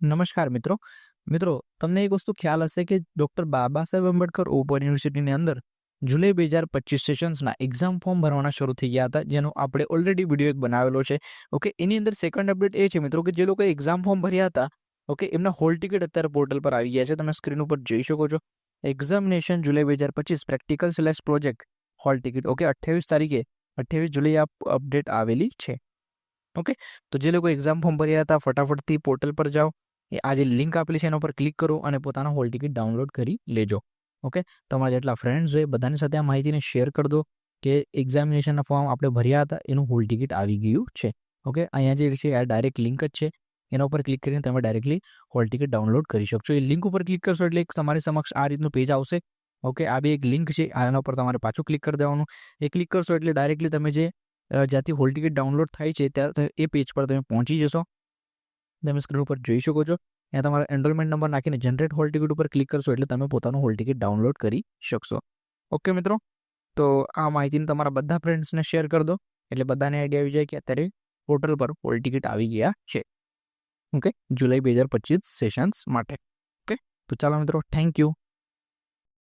નમસ્કાર મિત્રો. મિત્રો, તમને એક વસ્તુ ખ્યાલ હશે કે ડૉક્ટર બાબા સાહેબ આંબેડકર ઓપન યુનિવર્સિટીની અંદર જુલાઈ બે હજાર પચીસ સેશન્સના એક્ઝામ ફોર્મ ભરવાના શરૂ થઈ ગયા હતા, જેનો આપણે ઓલરેડી વીડિયો એક બનાવેલો છે. ઓકે એની અંદર સેકન્ડ અપડેટ એ છે મિત્રો કે જે લોકો એક્ઝામ ફોર્મ ભર્યા હતા ઓકે એમના હોલ ટિકિટ અત્યારે પોર્ટલ પર આવી ગયા છે. તમે સ્ક્રીન ઉપર જોઈ શકો છો. એક્ઝામિનેશન જુલાઈ બે હજાર પચીસ practical select project hall ticket okay અઠ્યાવીસ તારીખે, અઠ્યાવીસ જુલાઈ આ અપડેટ આવેલી છે. ઓકે તો જે લોકો એક્ઝામ ફોર્મ ભર્યા હતા, ફટાફટથી પોર્ટલ પર જાઓ. એ આ જે લિંક આપેલી છે એના ઉપર ક્લિક કરો અને પોતાનો હોલ ટિકિટ ડાઉનલોડ કરી લેજો. ઓકે તમારા જેટલા ફ્રેન્ડ્સ હોય બધાની સાથે આ માહિતીને શેર કરી દો કે એક્ઝામિનેશનના ફોર્મ આપણે ભર્યા હતા, એનું હોલ ટિકિટ આવી ગયું છે. ઓકે અહીંયા જે છે, આ ડાયરેક્ટ લિંક જ છે. એના ઉપર ક્લિક કરીને તમે ડાયરેક્ટલી હોલ ટિકિટ ડાઉનલોડ કરી શકશો. એ લિંક ઉપર ક્લિક કરશો એટલે તમારી સમક્ષ આ રીતનું પેજ આવશે. ઓકે આ બી એક લિંક છે. આના ઉપર તમારે પાછું ક્લિક કરી દેવાનું. એ ક્લિક કરશો એટલે ડાયરેક્ટલી તમે જે જ્યાંથી હોલ ટિકિટ ડાઉનલોડ થાય છે, ત્યાં એ પેજ પર તમે પહોંચી જશો. તમે સ્ક્રીન ઉપર જોઈ શકો છો. ત્યાં તમારો એનરોલમેન્ટ નંબર નાખીને જનરેટ હોલ ટિકિટ ઉપર ક્લિક કરશો એટલે તમે પોતાનું હોલ ટિકિટ ડાઉનલોડ કરી શકશો. ઓકે મિત્રો, તો આ માહિતીને તમારા બધા ફ્રેન્ડ્સને શેર કરી દો. એટલે બધાને આઈડિયા આવી જાય કે અત્યારે પોર્ટલ પર હોલ ટિકિટ આવી ગયા છે. ઓકે જુલાઈ બે હજાર પચીસ સેશન્સ માટે. ઓકે તો ચાલો મિત્રો થેન્ક યુ